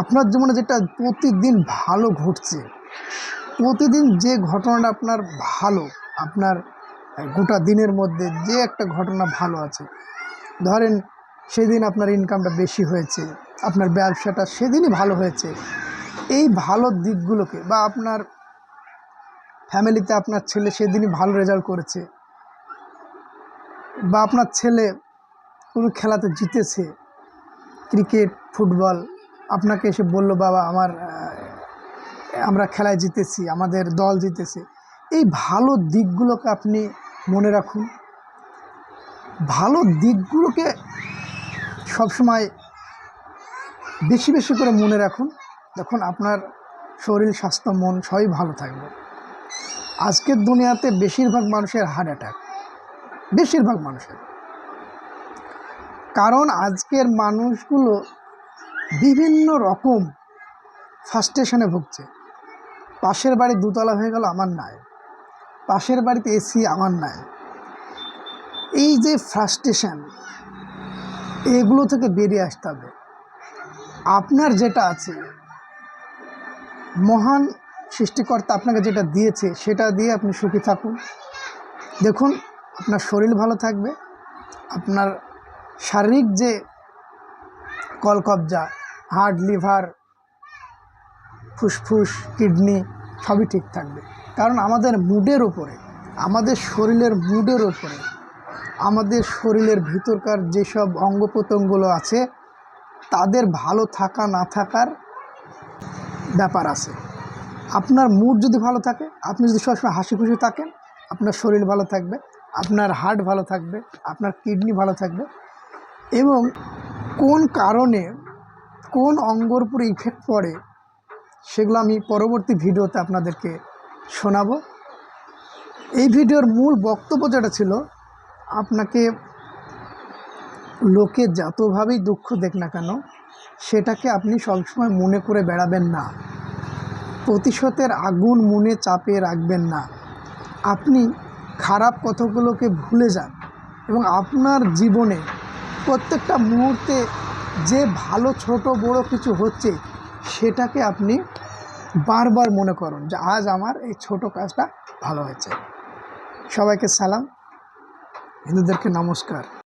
আপনার জীবনে যেটা প্রতিদিন ভালো ঘটছে, প্রতিদিন যে ঘটনাটা আপনার ভালো, আপনার গোটা দিনের মধ্যে যে একটা ঘটনা ভালো আছে, ধরেন সেদিন আপনার ইনকামটা বেশি হয়েছে, আপনার ব্যবসাটা সেদিনই ভালো হয়েছে, এই ভালো দিকগুলোকে বা আপনার ফ্যামিলিতে আপনার ছেলে সেদিনই ভালো রেজাল্ট করেছে, বা আপনার ছেলে কোনো খেলাতে জিতেছে ক্রিকেট ফুটবল আপনাকে এসে বলল, বাবা, আমার আমরা খেলায় জিতেছি, আমাদের দল জিতেছে। এই ভালো দিকগুলোকে আপনি মনে রাখুন। ভালো দিকগুলোকে সবসময় বেশি বেশি করে মনে রাখুন। দেখুন, আপনার শরীর, স্বাস্থ্য, মন সবই ভালো থাকবে। আজকের দুনিয়াতে বেশিরভাগ মানুষের হার্ট অ্যাটাক বেশিরভাগ মানুষের। কারণ আজকের মানুষগুলো বিভিন্ন রকম ফাস্ট্রেশনে ভুগছে। পাশের বাড়ি দুতলা হয়ে গেল আমার নাই পাশের বাড়িতে এসি আমার নাই এই যে ফ্রাস্ট্রেশন এগুলো থেকে বেরিয়ে আসতে হবে। আপনার যেটা আছে, মহান সৃষ্টিকর্তা আপনাকে যেটা দিয়েছে, সেটা দিয়ে আপনি সুখী থাকুন। দেখুন, আপনার শরীর ভালো থাকবে, আপনার শারীরিক যে কলকবজা হার্ট লিভার, ফুসফুস, কিডনি সবই ঠিক থাকবে। কারণ আমাদের মুডের ওপরে আমাদের শরীরের মুডের ওপরে আমাদের শরীরের ভিতরকার যেসব অঙ্গ প্রত্যঙ্গগুলো আছে, তাদের ভালো থাকা, না থাকার ব্যাপার আছে। আপনার মুড যদি ভালো থাকে, আপনি যদি সবসময় হাসি খুশি থাকেন, আপনার শরীর ভালো থাকবে, আপনার হার্ট ভালো থাকবে, আপনার কিডনি ভালো থাকবে এবং কোন কারণে কোন অঙ্গর উপরে ইফেক্ট পড়ে, সেগুলো আমি পরবর্তী ভিডিওতে আপনাদেরকে শোনাব। এই ভিডিওর মূল বক্তব্য যেটা ছিল, আপনাকে লোকে যতভাবেই দুঃখ দেখ না কেন, সেটাকে আপনি সবসময় মনে করে বেড়াবেন না। প্রতিশোধের আগুন মনে চাপে রাখবেন না। আপনি খারাপ কথাগুলোকে ভুলে যান এবং আপনার জীবনে প্রত্যেকটা মুহূর্তে যে ভালো, ছোট, বড় কিছু হচ্ছে, সেটাকে আপনি বারবার মনে করুন যে আজ আমার এই ছোট কাজটা ভালো হয়েছে। সবাইকে সালাম। হিন্দুদেরকে নমস্কার।